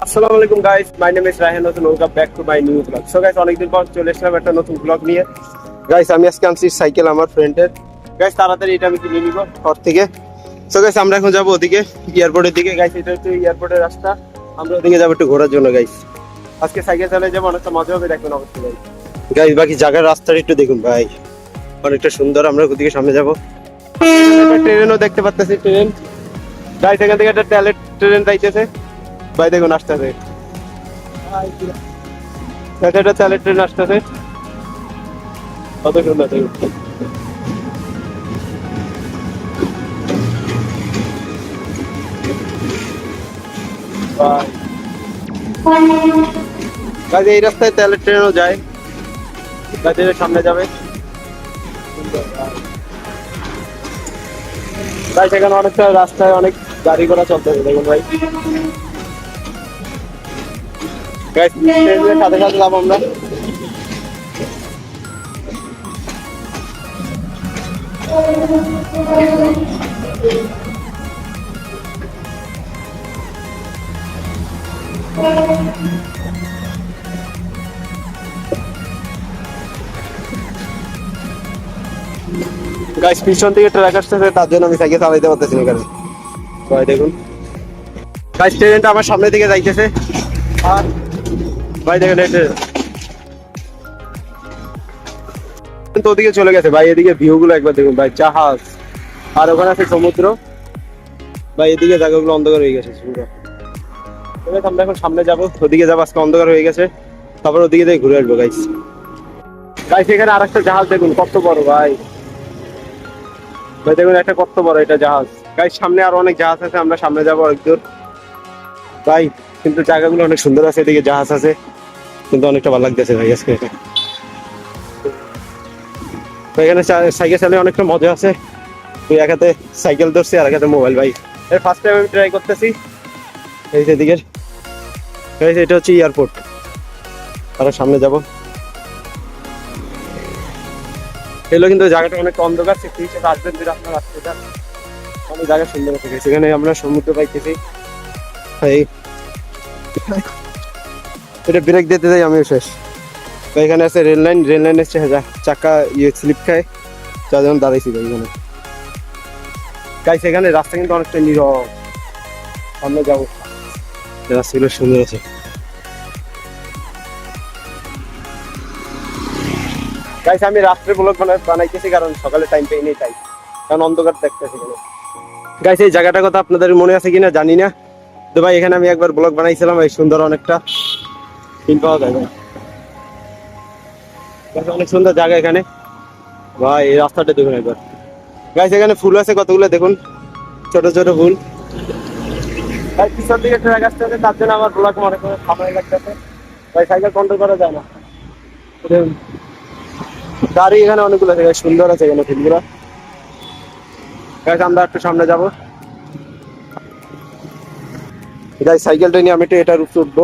আসসালামু আলাইকুম guys my name is Raihan নতুন welcome back to my new blog so guys অনেকদিন পর চলে এসলাম একটা নতুন ব্লগ নিয়ে। গাইস আমি আজকে আনছি সাইকেল আমার ফ্রেন্ডের গাইস তাড়াতাড়ি এটা আমি কিনে নিব। ঘর থেকে। সো গাইস আমরা এখন যাব ওদিকে এয়ারপোর্টের দিকে। গাইস এটা হচ্ছে এয়ারপোর্টের রাস্তা। আমরা ওদিকে যাব একটু ঘোরার জন্য গাইস আজকে সাইকেল চালিয়ে যাব অনেকটা মজা হবে দেখবেন অবশ্যই গাইস গাইস বাকি জায়গার রাস্তাটা একটু দেখুন ভাই। অনেকটা সুন্দর আমরা ওদিকে সামনে যাব। ট্রেনও দেখতে পাচ্ছি ট্রেন গাইস এখান থেকে একটা ট্যালেন্ট ট্রেন যাইতেছে। ভাই, দেখুন, আসতেছে। এটা চালের ট্রেন আসতেছে। কত সুন্দর, দেখুন। কাজে এই রাস্তায় তেলের ট্রেনও যায়। কাজে সামনে যাবে। তাই সেখানে অনেকটা রাস্তায় অনেক গাড়ি ঘোড়া চলতেছে, দেখুন ভাই। ট্রেনের সাথে সাথে যাব আমরা। গাইস পিছন থেকে ট্রাক আসতেছে তার জন্য আমি সাইকেল চালাইতে পারতেছি না ভাই দেখুন। গাইস ট্রেনটা আমার সামনে দিকে যাইতেছে। আর ভাই, দেখেন এটা ওদিকে চলে গেছে। ভাই, এদিকে ভিউ গুলো একবার দেখুন। ভাই, জাহাজ। আর ওখানে আছে সমুদ্র। ভাই, এদিকে জায়গাগুলো অন্ধকার হয়ে গেছে পুরো আমরা এখন সামনে যাব। ওদিকে যাব, আজকে অন্ধকার হয়ে গেছে। তারপর ওদিকে থেকে ঘুরে আসব গাইস গাইস এখানে আরেকটা জাহাজ দেখুন, কত বড়, ভাই। ভাই, দেখুন, একটা কত বড় এটা জাহাজ। গাইস সামনে আরও অনেক জাহাজ আছে, আমরা সামনে যাব অনেক দূর ভাই কিন্তু জায়গাগুলো অনেক সুন্দর আছে, এদিকে জাহাজ আছে। কিন্তু অনেকটা ভালো লাগতেছে ভাই আজকে এটা এখানে সাইকেল চালিয়ে অনেকটা মজা আছে। তুই এক হাতে সাইকেল ধরছি, আর এক হাতে মোবাইল, ভাই। এর ফার্স্ট টাইম আমি ট্রাই করতেছি। এই যে দিকের এই এটা হচ্ছে এয়ারপোর্ট আর সামনে যাব। এগুলো কিন্তু জায়গাটা অনেক অন্ধকার সে হিসেবে আসবেন যদি আপনার রাস্তাটা অনেক জায়গা সুন্দর আছে। সেখানে আমরা সমুদ্র পাইতেছি। এই এটা ব্রেক দিতে যাই, আমিও শেষ। তো এখানে আছে রেল লাইন রেল লাইনের চাকা ইয়ে স্লিপ খায়। যা যখন দাঁড়াইছি এখানে। গাইস এখানে রাস্তা কিন্তু অনেকটা নীরব। সামনে যাব। রাস্তাগুলো সুন্দর আছে। গাইস আমি রাত্রে ব্লগ বানাইতেছি, কারণ সকালে টাইম পাই নেই তাই। কারণ অন্ধকার দেখতেছি গাইস এই জায়গাটার কথা আপনাদের মনে আছে কিনা? জানি না। তো ভাই, এখানে আমি একবার ব্লগ বানাইছিলাম, এই সুন্দর অনেকটা। ফিল পাওয়া যায় ভাই। অনেক সুন্দর জায়গা এখানে। ভাই, এই রাস্তাটা দেখুন একবার। গাইস এখানে ফুল আছে, কতগুলো দেখুন। ছোট ছোট ফুল। ভাই, পিছন দিকে ট্রাক আসতেছে তার জন্য আমার ব্লগ মনে করে সময় লাগতেছে। ভাই সাইকেল কন্ট্রোল করা যায় না। গাড়ি এখানে অনেকগুলো আছে সুন্দর আছে এখানে ফুলগুলো। গাইস আমরা একটু সামনে যাব। গাইস সাইকেলটা নিয়ে আমি একটু এটার উপরে উঠবো।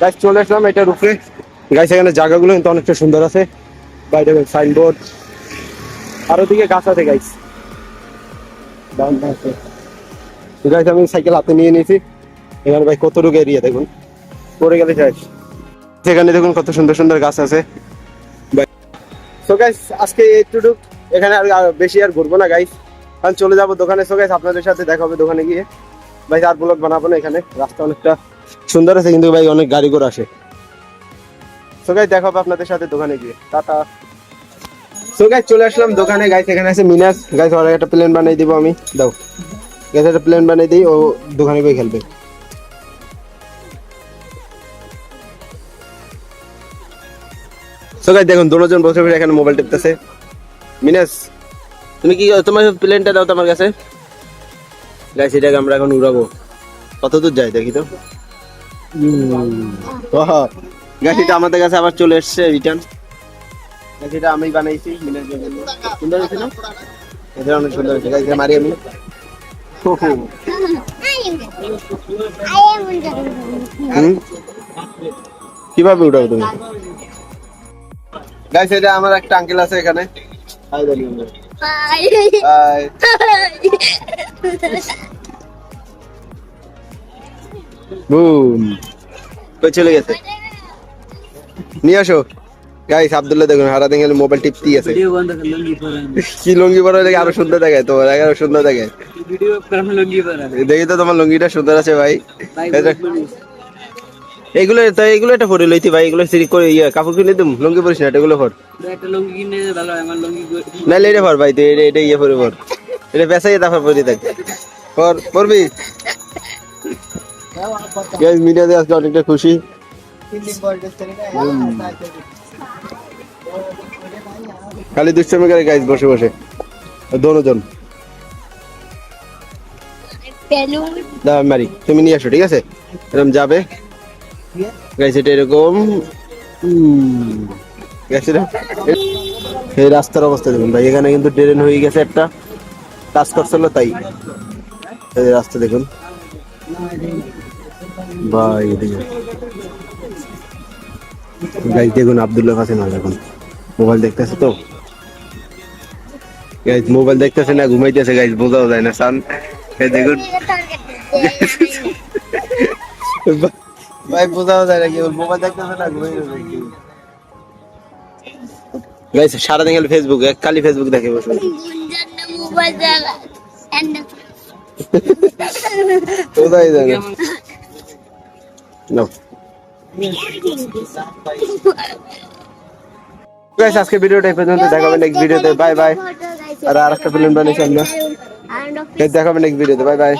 গাইস চলে আসলাম এটার উপরে গাইস এখানে জায়গাগুলো কিন্তু অনেকটা সুন্দর আছে। বাইরে সাইনবোর্ড আর ওদিকে গাছ আছে গাইস গাইস আমি সাইকেল হাতে নিয়ে নিয়েছি। এখানে ভাই কতটুকু এরিয়া দেখুন। পড়ে গেলে যাই সেখানে দেখুন কত সুন্দর সুন্দর গাছ আছে। সো গাইস আজকে এইটুকু এখানে আর বেশি আর ঘুরবো না গাইস কারণ চলে যাব দোকানে। সো গাইস আপনাদের সাথে দেখা হবে দোকানে গিয়ে। ভাই আর ব্লগ বানাবো না এখানে। রাস্তা অনেকটা সুন্দর আছে, কিন্তু ভাই অনেক গাড়ি ঘোড়া আসে সো গাইস দেখা হবে আপনাদের সাথে দোকানে গিয়ে। টাটা। সো গাইস চলে আসলাম দোকানে। গাইস এখানে আছে মিনাস। গাইস ওর একটা প্লেন বানিয়ে দিব আমি। দাও। গাইস একটা প্লেন বানিয়ে দিই, ও দোকানে গিয়ে খেলবে। সো গাইস দেখুন, দুজন বসে বসে এখানে মোবাইল টিপতেছে। মিনাস, তুমি কি, তোমার প্লেনটা দাও তোমার কাছে। গাইস এটাকে আমরা এখন উড়াবো। কত দূর যায় দেখি তো? গাছ এটা আমাদের কাছে আবার চলে এসছে রিটার্ন গাছ এটা আমি বানাইছি মিনার জন্য সুন্দর হয়েছে না? এটা অনেক সুন্দর হয়েছে। গাছ মারি আমি। কীভাবে উঠাবো তুমি? গাইস এটা আমার একটা আঙ্কেল আছে এখানে। হাই বলি হাই বুম। কই চলে গেছে? নিয়ে আসো। গাইস আব্দুল্লাহ দেখুন হারা দিন মোবাইল টিপতি আছে। কি লুঙ্গি পরে দেখে আরও সুন্দর দেখায় তোমার আরও সুন্দর দেখায়। পরান দেখি তো তোমার লুঙ্গিটা সুন্দর আছে ভাই। এগুলো তো এগুলো একটা পরে লইতি ভাই এগুলো সিরি করে ইয়ে কাপড় কিনে দিম লুঙ্গি পরিস না এগুলো পর একটা লুঙ্গি কিনে ভালো আমার লুঙ্গি নাইলে এটা পর ভাই তুই এটা এটা ইয়ে পরে পর এটা পেশাই তারপর পরি থাক পর পরবি গাইস মিডিয়াতে আজকে অনেকটা খুশি। খালি দুষ্টামি করে গাইস বসে বসে। দোনোজন বেলুন দাঁড়া মারি। তুমি নিয়ে আসো ঠিক আছে? এরকম যাবে। গাইস এটা এরকম। উম, গাইস এটা এই রাস্তার অবস্থা দেখুন ভাই এখানে কিন্তু ট্রেন হয়ে গেছে একটা। কাজ করছিল তাই। এই রাস্তা দেখুন। ভাই গাইস দেখুন আব্দুল্লাহ কাছে না দেখুন মোবাইল দেখতেছে তো? গাইস মোবাইল দেখতেছে না ঘুমাইতেছে। গাইস বোঝাও যায় না সান। এই দেখুন। ভাই বোঝাও যায় না কি মোবাইল দেখতেছে না ঘুমাই গাইস সারাদিন গেল ফেসবুক এক কালি ফেসবুক দেখে বসে। গুঞ্জন মোবাইল চালা এন্ড কোথায় যাবে নাও গাইস আজকে ভিডিওটা এই পর্যন্ত দেখাবেন নেক্সট ভিডিওতে বাই বাই আর আরেকটা ফিল্ম বানিয়েছি আমরা আর দেখাবেন নেক্সট ভিডিওতে বাই বাই